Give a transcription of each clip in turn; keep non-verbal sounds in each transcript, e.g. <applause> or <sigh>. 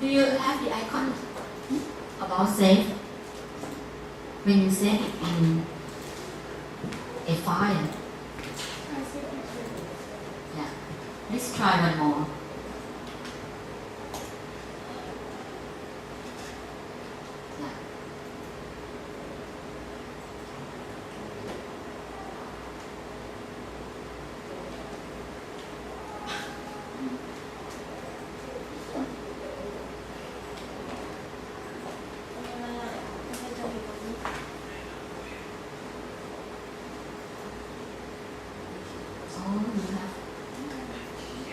Do you have the icon hmm, about save? When you save it in a file, yeah. Let's try one more. Yeah. Oh, you have.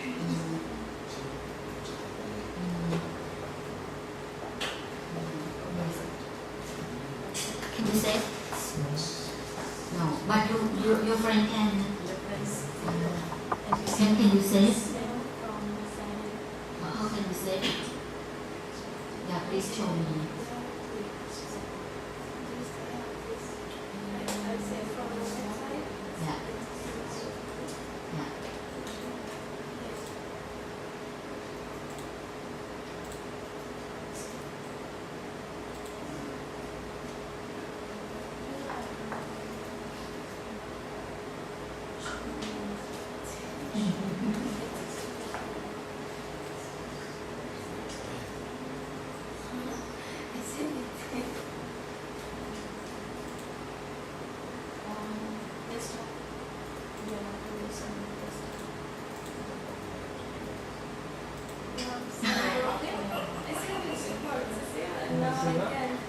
Mm. Mm. Can you say? No, but you, you, your friend can. Can, can you say? How can you say it? Yeah, please show me. Yeah, yeah.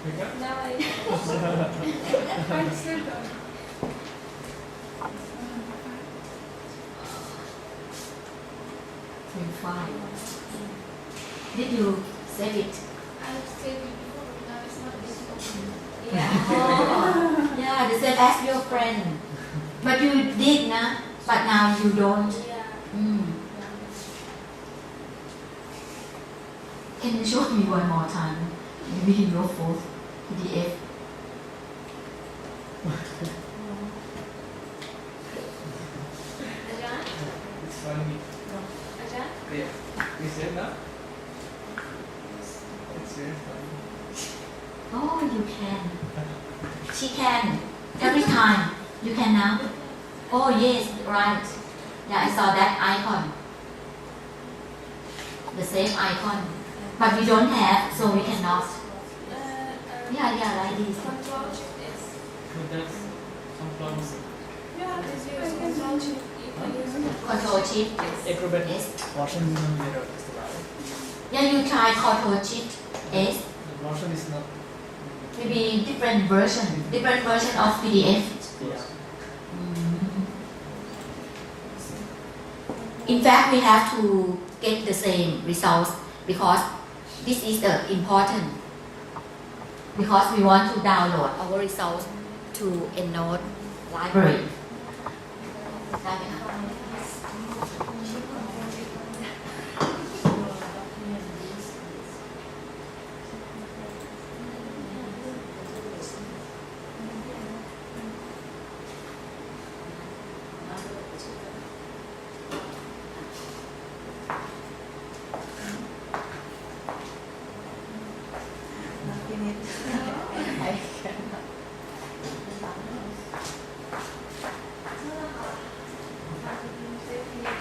Five. Did you save it? I saved it before. Now it's not this Oh, yeah, the same as your friend. But you did, na? But now you don't. Yeah. Mm. Can you show me one more time? Maybe in your fourth PDF. It's funny. Yeah. You said that? It's very funny. Oh, you can. She can. Every time. You can now. Oh, yes, right. Yeah, I saw that icon. The same icon. But we don't have, so we cannot. Yeah, yeah, like this. But that's some problems. Control shift. Acrobat Yes. version is not there. is the. Yeah, you try Control shift S. The version is not. Maybe different version. Different version of PDF. Yeah. In fact, we have to get the same results because this is the important Because we want to download our results to EndNote library. ได้ไหมคะ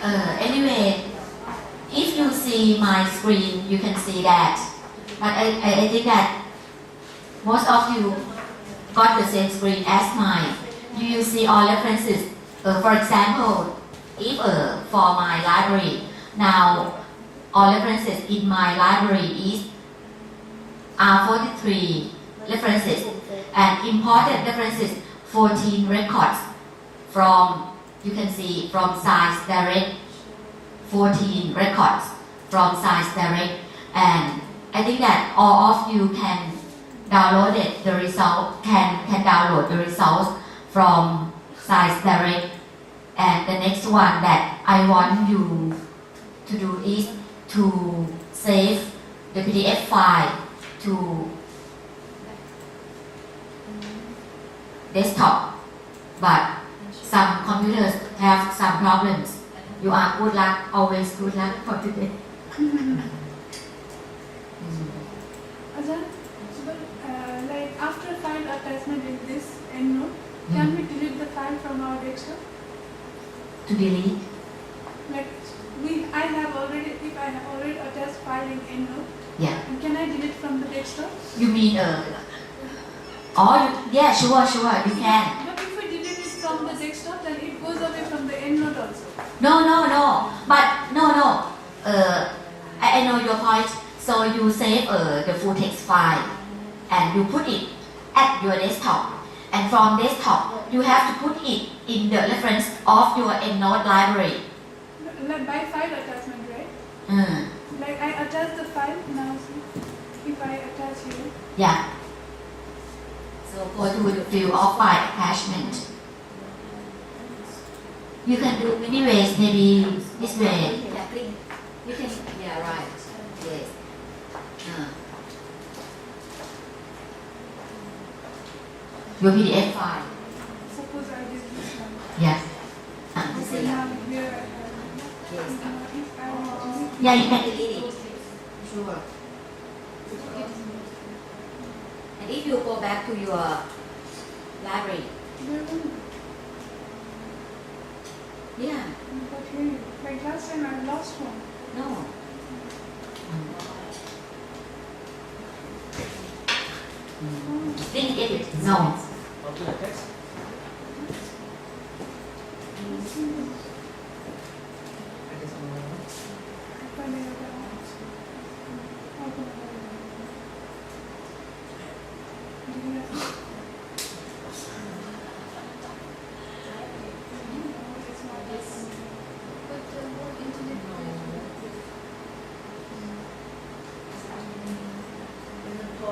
Uh, anyway, if you see my screen, you can see that. But I, I, think that most of you got the same screen as mine. You see all references. Uh, for example, if uh, for my library, now all references in my library is are 43 references and imported references 14 records from you can see from Science Direct 14 records from Science Direct. And I think that all of you can download it the result can can download the results from Science Direct. And the next one that I want you to do is to save the PDF file to desktop. But some computers have some problems. You are good luck, always good luck for today. <laughs> Ajahn, so uh, like after file attachment in this EndNote, hmm. can we delete the file from our desktop? To delete? Like we, I have already, if I have already attached file in EndNote, yeah. can I delete from the desktop? You mean, uh, oh, yeah, sure, sure, you can. No no no. But no no. Uh I, I know your point. So you save uh, the full text file and you put it at your desktop. And from desktop you have to put it in the reference of your EndNote library. Like by file attachment, right? อืม Like I attach the file now. If I attach here, yeah. So go to the field of file attachment you can do many ways. Maybe this way. Yeah you can yeah right. Yes. Uh. your PDF file suppose I did this one. yes uh, this is- now here I have. yes. Now if I want to delete yeah you can delete it. Sure. And if you go back to your library. There won't be. Yeah But like last time I lost one. No. Didn't get it. No. Open the text. I just want If I may have that. Open it. Delete. It's not this.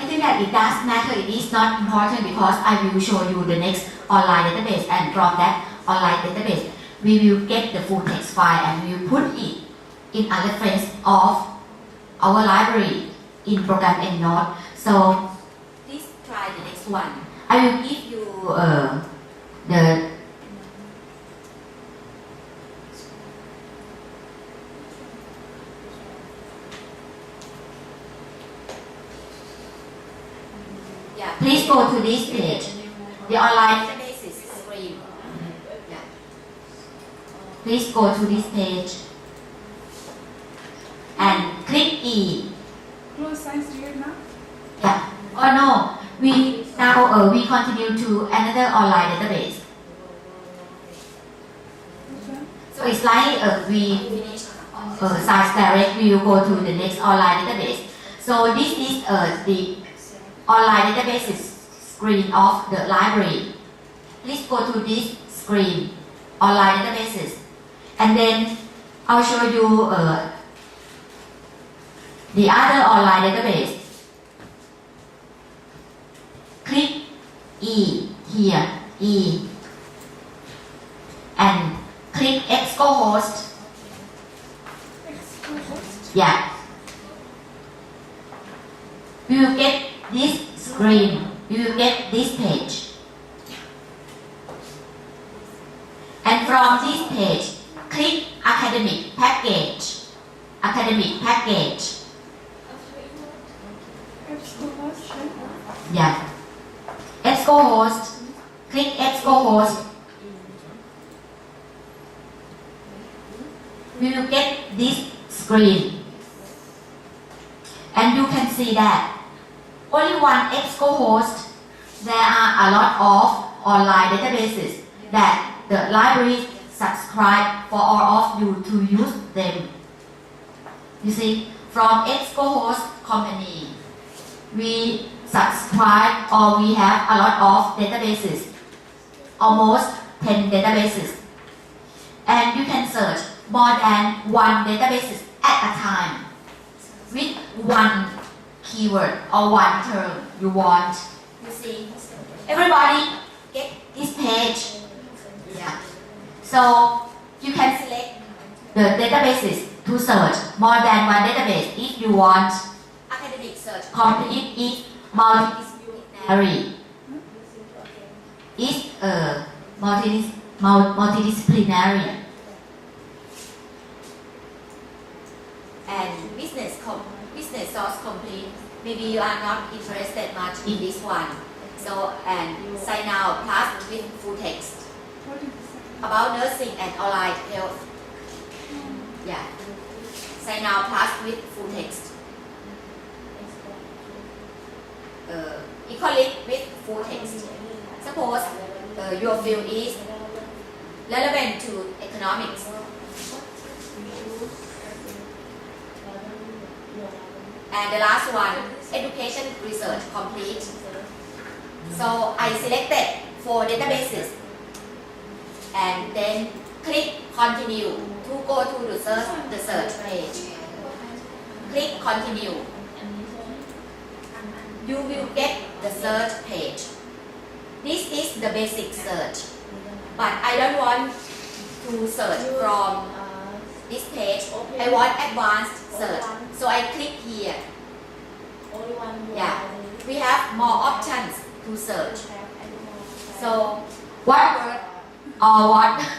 I think that it does matter. It is not important because I will show you the next online database and from that online database we will get the full text file and we will put it in a reference of our library in program EndNote. So please try the next one. I will give you uh, the Yeah, please go to this page. The online databases screen. Yeah. Please go to this page and click E. Close science period now. Yeah. Oh no, we now uh, we continue to another online database. So it's like uh, we finish uh, Science Direct, we will go to the next online database. So this is uh, the online databases screen of the library. Please go to this screen, online databases, and then I'll show you uh, the other online database. Click E here, E, and click ExcoHost. Exposed. Yeah. We will get this screen. We will get this page. And from this page, click Academic Package. Academic Package. Yeah. ExcoHost. Click ExcoHost. We will get this screen. And you can see that only one EBSCO ExcoHost, there are a lot of online databases that the library subscribe for all of you to use them. You see, from EBSCO ExcoHost company, we subscribe or we have a lot of databases, almost 10 databases. And you can search more than one databases at a time with one keyword or one term you want. You see, everybody get this page. Yeah. So you can select the databases to search more than one database if you want academic search complete is multidisciplinary is uh, multidis mul- multidisciplinary and business com- business source complete maybe you are not interested much in this one. So and sign now plus with full text. About nursing and allied health yeah. Sign now plus with full text. Uh, equally with full text. Suppose uh, your field is relevant to economics and the last one education research complete. So I selected four databases. And then click continue to go to the search the search page. Click continue. You will get the search page. This is the basic search. But I don't want to search from this page. I want advanced search so I click here. Yeah. We have more options to search. So what word or what? <laughs>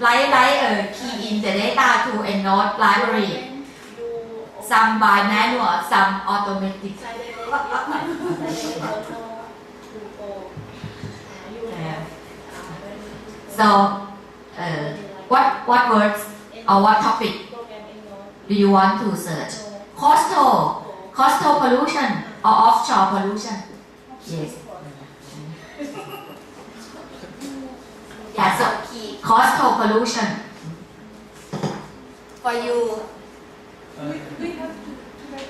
Like like uh, key in the data to a node library. Some by manual some automatic. <laughs> So uh, what what words or what topic do you want to search? Coastal, coastal pollution or offshore pollution? Yes. Yeah, so coastal pollution. For you. Uh, we, we have to, to make